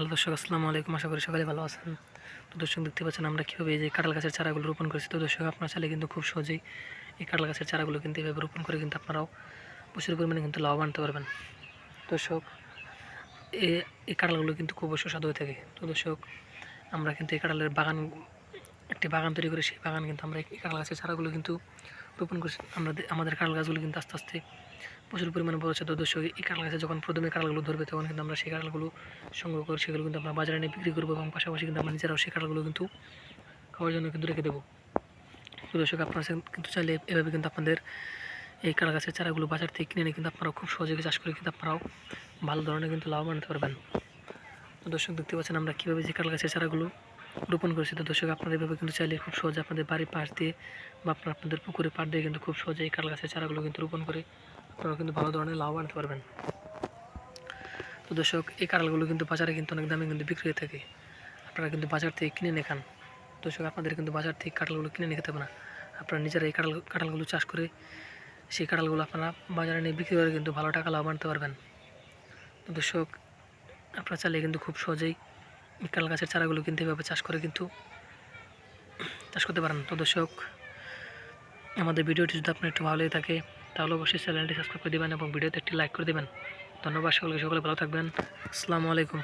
Hello দর্শক, আসসালামু আলাইকুম। আশা করি সকালে ভালো আছেন। তো দর্শক, দেখতে পাচ্ছেন আমরা কীভাবে এই যে কাঁঠাল গাছের চারাগুলো রোপণ করেছি। তো দর্শক, আপনার চাইলে কিন্তু খুব সহজেই এই কাঁঠাল গাছের চারাগুলো কিন্তু এভাবে রোপণ করে কিন্তু আপনারাও প্রচুর পরিমাণে কিন্তু লাভবান হতে পারবেন। দর্শক এই কাঁঠালগুলো কিন্তু খুব সুস্বাদু হয়ে থাকে। তো দর্শক, আমরা কিন্তু এই কাঁঠালের বাগান একটি বাগান তৈরি করে সেই বাগান কিন্তু আমরা এই কাঁঠাল গাছের চারাগুলো কিন্তু রোপণ করছি। আমরা আমাদের কাঁঠাল গাছগুলো কিন্তু আস্তে আস্তে প্রচুর পরিমাণে বড় হচ্ছে। তো এই কাঁঠাল গাছে যখন প্রথমে কাঁঠালগুলো ধরবে, তখন কিন্তু আমরা সেই কাঁঠালগুলো সংগ্রহ করে, সেগুলো কিন্তু আমরা বাজারে নিয়ে বিক্রি করব এবং পাশাপাশি কিন্তু আমরা নিজেরাও সেই কাঁঠালগুলো কিন্তু খাওয়ার জন্য কিন্তু রেখে দেবো। তো দর্শক, আপনারা কিন্তু চাইলে এভাবে কিন্তু আপনাদের এই কাঁঠাল গাছের চারাগুলো বাজার থেকে কিনে কিন্তু আপনারাও খুব সহজে চাষ করে কিন্তু আপনারাও ভালো ধরনের কিন্তু লাভবান হতে পারবেন। দর্শক, দেখতে পাচ্ছেন আমরা কীভাবে যে কাঁঠাল গাছের চারাগুলো রোপণ করেছি। তো দর্শক, আপনারা এভাবে কিন্তু চাইলে খুব সহজে আপনাদের বাড়ির পাশ দিয়ে বা আপনার আপনাদের পুকুরের পাড় দিয়ে কিন্তু খুব সহজে এই কাঁঠাল গাছের চারাগুলো কিন্তু রোপণ করে আপনারা কিন্তু ভালো ধরনের লাভ আনতে পারবেন। তো দর্শক, এই কাঁঠালগুলো কিন্তু বাজারে কিন্তু অনেক দামে কিন্তু বিক্রি হয়ে থাকে। আপনারা কিন্তু বাজার থেকে কিনে নিয়ে খান। দর্শক, আপনাদের কিন্তু বাজার থেকে কাঁঠালগুলো কিনে নিয়ে খেতে হবে না। আপনারা নিজেরা এই কাঁঠাল, কাঁঠালগুলো চাষ করে সেই কাঁঠালগুলো আপনারা বাজারে নিয়ে বিক্রি করে কিন্তু ভালো টাকা লাভ আনতে পারবেন। তো দর্শক, আপনারা চাইলে কিন্তু খুব সহজেই কাঁঠাল গাছের চারাগুলো কিন্তু এভাবে চাষ করে কিন্তু চাষ করতে পারেন। তো দর্শক, আমাদের ভিডিওটি যদি আপনার একটু ভালো থাকে, তাহলে অবশ্যই চ্যানেলটি সাবস্ক্রাইব করে দেবেন এবং ভিডিওতে একটি লাইক করে দেবেন। ধন্যবাদ সকলকে, সকলে ভালো থাকবেন। আসসালামু আলাইকুম।